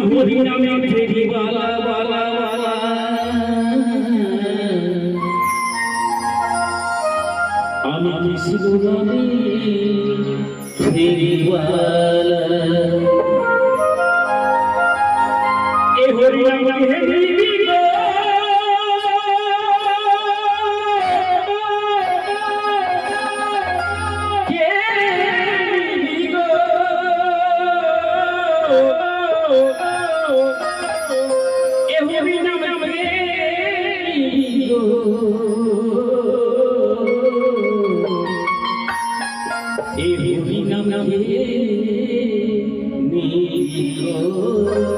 হরি নামে ফেরি বালা বালা বালা আমি কৃষ্ণ ফেরি বালা নিবি গো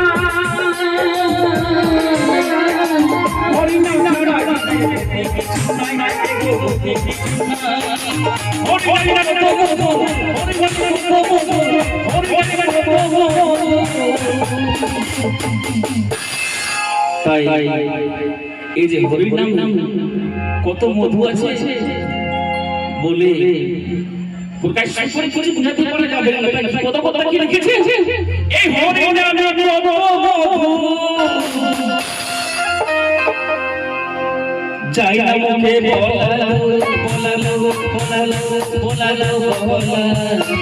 তাই এই যে হরির নাম নাম কত মধু আছে বলে প্রকাশ করে করে বুঝাতে কি লিখেছে এই যাই না মুখে বলালো বলালো বলালো বলালো বলালো।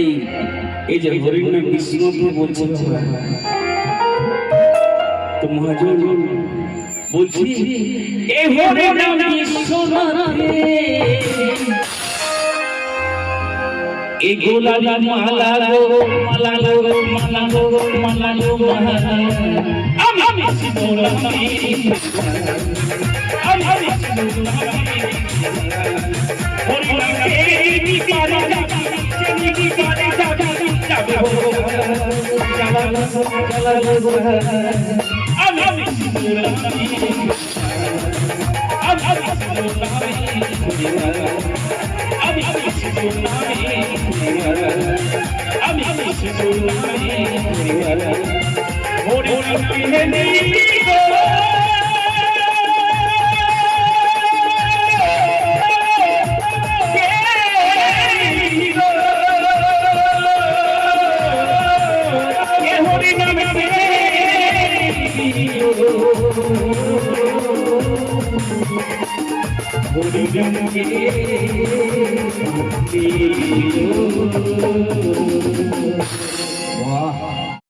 তাই এই যে হরিণ নাম বিষ্ণুপুর বলছে, তো মহাজন বলছি এই হরিণ নাম এই মালা গো মালা গো মালা গো মালা গো আমি আমি আমি আমি আমি আমি আমি হরি নামে